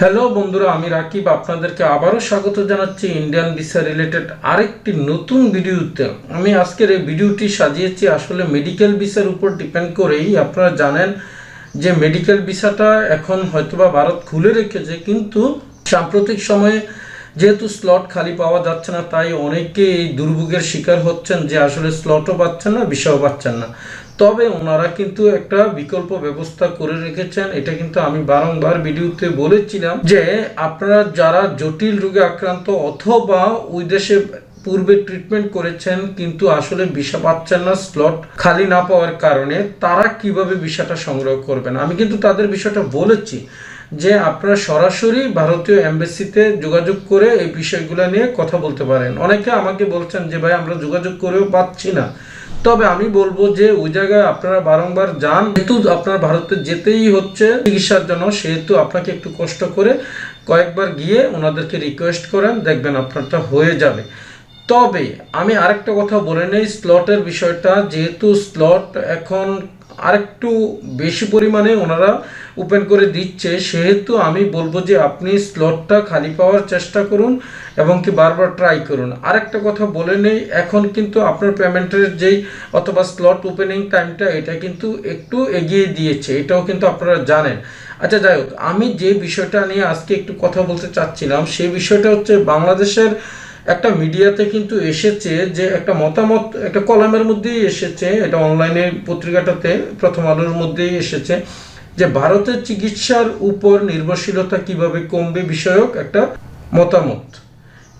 Hello বন্ধুরা, আমি রাকিব, আপনাদেরকে আবারও স্বাগত জানাচ্ছি ইন্ডিয়ান ভিসা রিলেটেড আরেকটি নতুন ভিডিওতে। আমি আজকের এই ভিডিওটি সাজিয়েছি আসলে মেডিকেল ভিসার উপর ডিপেন্ড করেই। আপনারা জানেন যে মেডিকেল ভিসাটা এখন হয়তোবা ভারত খুলে রেখেছে, কিন্তু সাম্প্রতিক সময়ে যেহেতু স্লট খালি পাওয়া যাচ্ছে না, তাই অনেকে এই দুর্ভোগের শিকার হচ্ছেন যে আসলে স্লটও পাচ্ছেন না, বিষয়ও পাচ্ছেন না। তবে ওনারা কিন্তু একটা বিকল্প ব্যবস্থা করে রেখেছেন, এটা কিন্তু আমি বারংবার ভিডিওতে বলেছিলাম যে আপনারা যারা জটিল রোগে আক্রান্ত অথবা ওই দেশে পূর্বে ট্রিটমেন্ট করেছেন কিন্তু আসলে ভিসা পাচ্ছেন না স্লট খালি না পাওয়ার কারণে, তারা কীভাবে ভিসাটা সংগ্রহ করবেন? আমি কিন্তু তাদের বিষয়টা বলেছি। যে আপনারা সরাসরি ভারতীয় এমবাসিতে যোগাযোগ করে এই বিষয়গুলো নিয়ে কথা বলতে পারেন। অনেকে আমাকে বলছেন যে, ভাই, আমরা যোগাযোগ করেও পাচ্ছি না। তবে আমি বলব যে, ওই জায়গায় আপনারা বারংবার যান। যেহেতু আপনার ভারতে যেতেই হচ্ছে চিকিৎসার জন্য, সেহেতু আপনাকে একটু কষ্ট করে কয়েকবার গিয়ে ওনাদেরকে রিকোয়েস্ট করেন, দেখবেন আপনারটা হয়ে যাবে। তবে আমি আরেকটা কথা বলে নেই স্লটের বিষয়টা। যেহেতু স্লট এখন আরেকটু বেশি পরিমাণে ওনারা ওপেন করে দিচ্ছে। সেহেতু আমি বলব যে আপনি স্লটটা খালি পাওয়ার চেষ্টা করুন এবং কি বারবার ট্রাই করুন। আরেকটা কথা বলে নেই, এখন কিন্তু আপনার পেমেন্টের যেই অথবা স্লট ওপেনিং টাইমটা এটা কিন্তু একটু এগিয়ে দিয়েছে। এটাও কিন্তু আপনারা জানেন। আচ্ছা যাই হোক, আমি যে বিষয়টা নিয়ে আজকে একটু কথা বলতে চাচ্ছিলাম, সেই বিষয়টা হচ্ছে বাংলাদেশের একটা মিডিয়াতে কিন্তু এসেছে যে একটা মতামত, একটা কলামের মধ্যেই এসেছে, এটা অনলাইনে পত্রিকাটাতে প্রথম আলোর মধ্যেই এসেছে, যে ভারতের চিকিৎসার উপর নির্ভরশীলতা কীভাবে কমবে বিষয়ক একটা মতামত।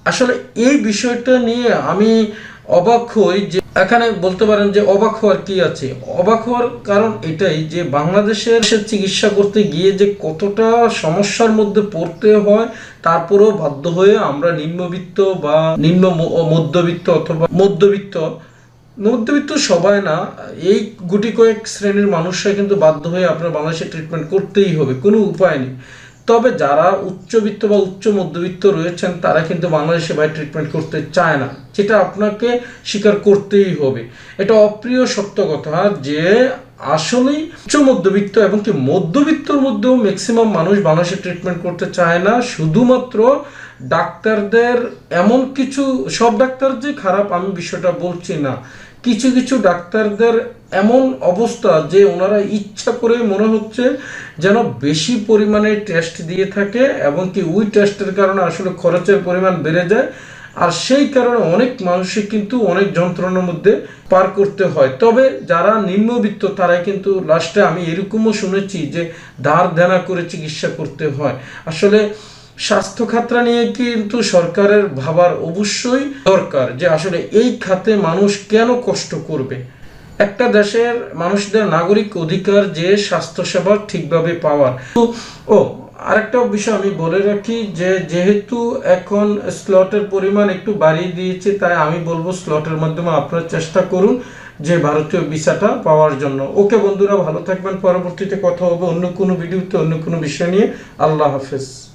আসলে এই বিষয়টা নিয়ে আমি অবাক হই যে এখানে বলতে পারেন যে অবাক হওয়ার কি আছে? অবাক হওয়ার কারণ এটাই যে বাংলাদেশের সে চিকিৎসা করতে গিয়ে যে কতটা সমস্যার মধ্যে পড়তে হয়, তারপরেও বাধ্য হয়ে আমরা নিম্নবিত্ত বা নিম্ন মধ্যবিত্ত অথবা মধ্যবিত্ত মধ্যবিত্ত সবাই না, এই গুটি কয়েক শ্রেণির মানুষরা কিন্তু বাধ্য হয়ে আপনার বাংলাদেশে ট্রিটমেন্ট করতেই হবে। কোনো উপায় নেই। তবে যারা উচ্চবিত্ত বা উচ্চ মধ্যবিত্ত রয়েছেন, তারা কিন্তু বাংলাদেশে ভাই ট্রিটমেন্ট করতে চায় না। যেটা আপনাকে স্বীকার করতেই হবে। এটা অপ্রিয়, সত্য কথা যে আসলেই উচ্চ মধ্যবিত্ত এবং কি মধ্যবিত্তর মধ্যেও ম্যাক্সিমাম মানুষ বাংলাদেশে ট্রিটমেন্ট করতে চায় না। শুধুমাত্র ডাক্তারদের এমন কিছু, সব ডাক্তার যে খারাপ, আমি বিষয়টা বলছি না। কিছু কিছু ডাক্তারদের এমন অবস্থা যে ওনারা ইচ্ছা করে মনে হচ্ছে যেন বেশি পরিমাণে টেস্ট দিয়ে থাকে এবং কি ওই টেস্টের কারণে আসলে খরচের পরিমাণ বেড়ে যায়। আর সেই কারণে অনেক মানুষই কিন্তু অনেক যন্ত্রণার মধ্যে পার করতে হয়। তবে যারা নিম্নবিত্ত, তারাই কিন্তু লাস্টে আমি এরকমও শুনেছি যে ধার দেনা করে চিকিৎসা করতে হয়। আসলে স্বাস্থ্য খাতটা নিয়ে কিন্তু সরকারের ভাবার অবশ্যই দরকার যে আসলে এই খাতে মানুষ কেন কষ্ট করবে। একটা দেশের মানুষদের নাগরিক অধিকার যে স্বাস্থ্যসেবা ঠিকভাবে পাওয়ার। ও, আরেকটা বিষয় আমি বলে রাখি যে যেহেতু এখন স্লটের পরিমাণ একটু বাড়িয়ে দিয়েছে, তাই আমি বলব স্লটের মাধ্যমে আপনারা চেষ্টা করুন যে ভারতীয় ভিসাটা পাওয়ার জন্য। ওকে বন্ধুরা, ভালো থাকবেন। পরবর্তীতে কথা হবে অন্য কোনো ভিডিওতে, অন্য কোনো বিষয় নিয়ে। আল্লাহ হাফেজ।